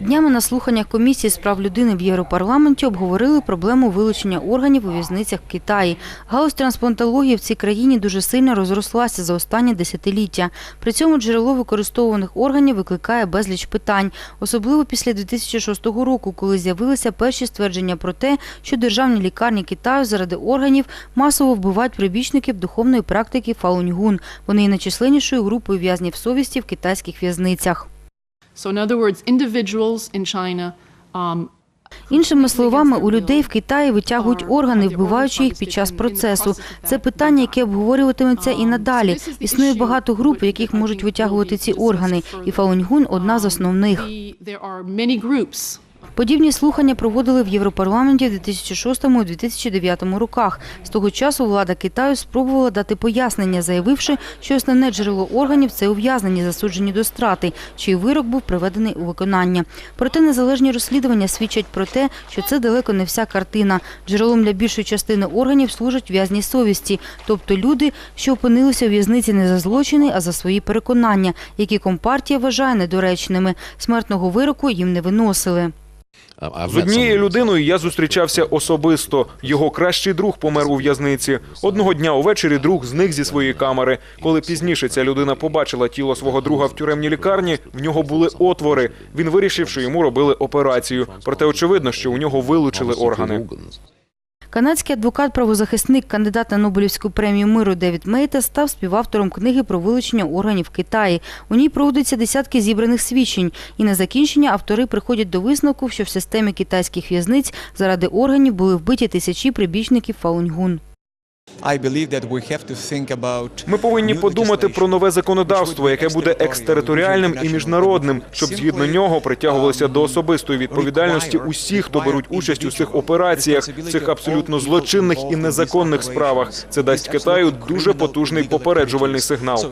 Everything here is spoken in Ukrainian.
Днями на слуханнях комісії з прав людини в Європарламенті обговорили проблему вилучення органів у в'язницях в Китаї. Галузь трансплантології в цій країні дуже сильно розрослася за останні десятиліття. При цьому джерело використовуваних органів викликає безліч питань, особливо після 2006 року, коли з'явилися перші ствердження про те, що державні лікарні Китаю заради органів масово вбивають прибічників духовної практики Фалуньгун. Вони є найчисленнішою групою в'язнів совісті в китайських в'язницях. So, in other words, individuals in China um, Іншими словами, у людей в Китаї витягують органи, вбиваючи їх під час процесу. Це питання, яке обговорюватиметься і надалі. Існує багато груп, яких можуть витягувати ці органи, і Фалуньгун – одна з основних. Подібні слухання проводили в Європарламенті в 2006-2009 роках. З того часу влада Китаю спробувала дати пояснення, заявивши, що основне джерело органів – це ув'язнені, засуджені до страти, чий вирок був приведений у виконання. Проте незалежні розслідування свідчать про те, що це далеко не вся картина. Джерелом для більшої частини органів служать в'язні совісті, тобто люди, що опинилися у в'язниці не за злочини, а за свої переконання, які компартія вважає недоречними. Смертного вироку їм не виносили. З однією людиною я зустрічався особисто. Його кращий друг помер у в'язниці. Одного дня увечері друг зник зі своєї камери. Коли пізніше ця людина побачила тіло свого друга в тюремній лікарні, в нього були отвори. Він вирішив, що йому робили операцію. Проте очевидно, що у нього вилучили органи. Канадський адвокат-правозахисник, кандидат на Нобелівську премію миру Девід Мейта став співавтором книги про вилучення органів Китаї. У ній проводяться десятки зібраних свідчень. І на закінчення автори приходять до висновку, що в системі китайських в'язниць заради органів були вбиті тисячі прибічників Фалуньгун. Ми повинні подумати про нове законодавство, яке буде екстериторіальним і міжнародним, щоб згідно нього притягувалися до um, особистої відповідальності усі, хто беруть участь у цих операціях, цих абсолютно злочинних і незаконних справах. Це дасть Китаю дуже потужний попереджувальний сигнал.